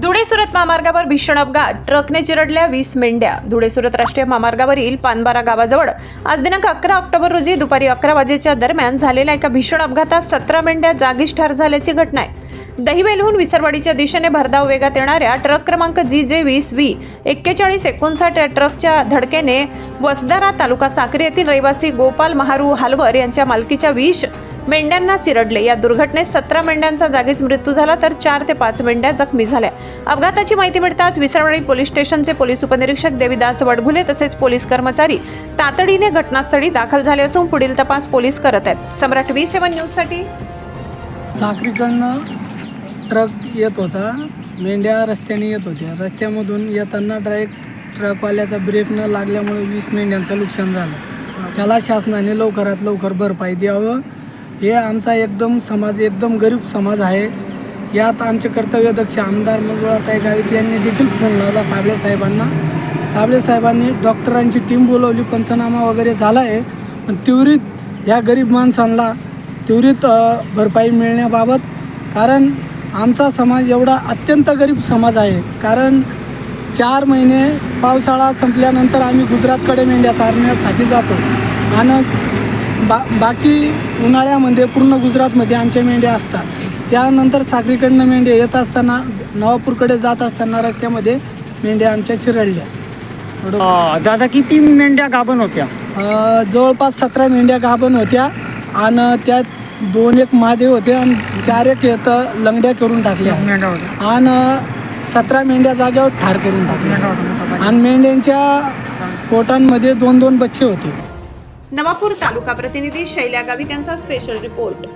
धुळे सुरत महामार्गावर भीषण अपघात. ट्रकने चिरडल्या वीस मेंढ्या. धुळे सुरत राष्ट्रीय महामार्गावरील पानबारा गावाजवळ आज दिनांक अकरा ऑक्टोबर रोजी दुपारी अकरा वाजेच्या दरम्यान झालेल्या एका भीषण अपघातात सतरा मेंढ्या जागीच ठार झाल्याची घटना आहे. दहिवेलहून विसरवाडीच्या दिशेने भरधाव वेगात येणाऱ्या ट्रक क्रमांक जी जे वीस व्ही एक्केचाळीस एकोणसाठ या ट्रकच्या धडकेने वसदारा तालुका साक्री येथील रहिवासी गोपाल महारू हालवर यांच्या मालकीच्या विष मेंढ्यांना चिरडले. या दुर्घटनेत सतरा मेंढ्यांचा जागीच मृत्यू झाला तर चार ते पाच मेंढ्या जखमी झाल्या. अपघाताची माहिती मिळताच विसरवाडी पोलीस स्टेशनचे पोलीस उपनिरीक्षक देवीदास वडघुले तसेच पोलीस कर्मचारी तातडीने घटनास्थळी दाखल झाले असून पुढील तपास पोलीस करत आहेत. सम्राट व्ही सेवन न्यूजसाठी साखरीकडनं ट्रक येत होता. मेंढ्या रस्त्याने येत होत्या. रस्त्यामधून येताना डायरेक्ट ट्रकवाल्याचा ब्रेक न लागल्यामुळे वीस मेंढ्यांचं नुकसान झालं. त्याला शासनाने लवकरात लवकर भरपाई द्यावं. हे आमचा एकदम समाज एकदम गरीब समाज आहे. यात आमचे कर्तव्यदक्ष आमदार मंजुळाताई गावित यांनी देखील फोन लावला साबळे साहेबांना. साबळे साहेबांनी डॉक्टरांची टीम बोलवली पंचनामा वगैरे झाला आहे पण त्वरित या गरीब माणसांना त्वरित भरपाई मिळण्याबाबत कारण आमचा समाज एवढा अत्यंत गरीब समाज आहे. कारण चार महिने पावसाळा संपल्यानंतर आम्ही गुजरातकडे मेंढ्या चारण्यासाठी जातो. आणि बा बाकी उन्हाळ्यामध्ये पूर्ण गुजरातमध्ये आमच्या मेंढ्या असतात. त्यानंतर साखरीकडनं मेंढ्या येत असताना नवापूरकडे जात असताना रस्त्यामध्ये मेंढ्या आमच्या चिरडल्या. दादा किती मेंढ्या गाभण होत्या? जवळपास सतरा मेंढ्या गाभण होत्या आणि त्यात दोन एक मादे होते आणि चार एक येत लंगड्या करून टाकल्या. आणि सतरा मेंढ्या जाग्यावर ठार करून टाकल्या. आणि मेंढ्यांच्या पोटांमध्ये दोन दोन बच्चे होते. नवापूर तालुका प्रतिनिधी शैल्या गावी यांचा स्पेशल रिपोर्ट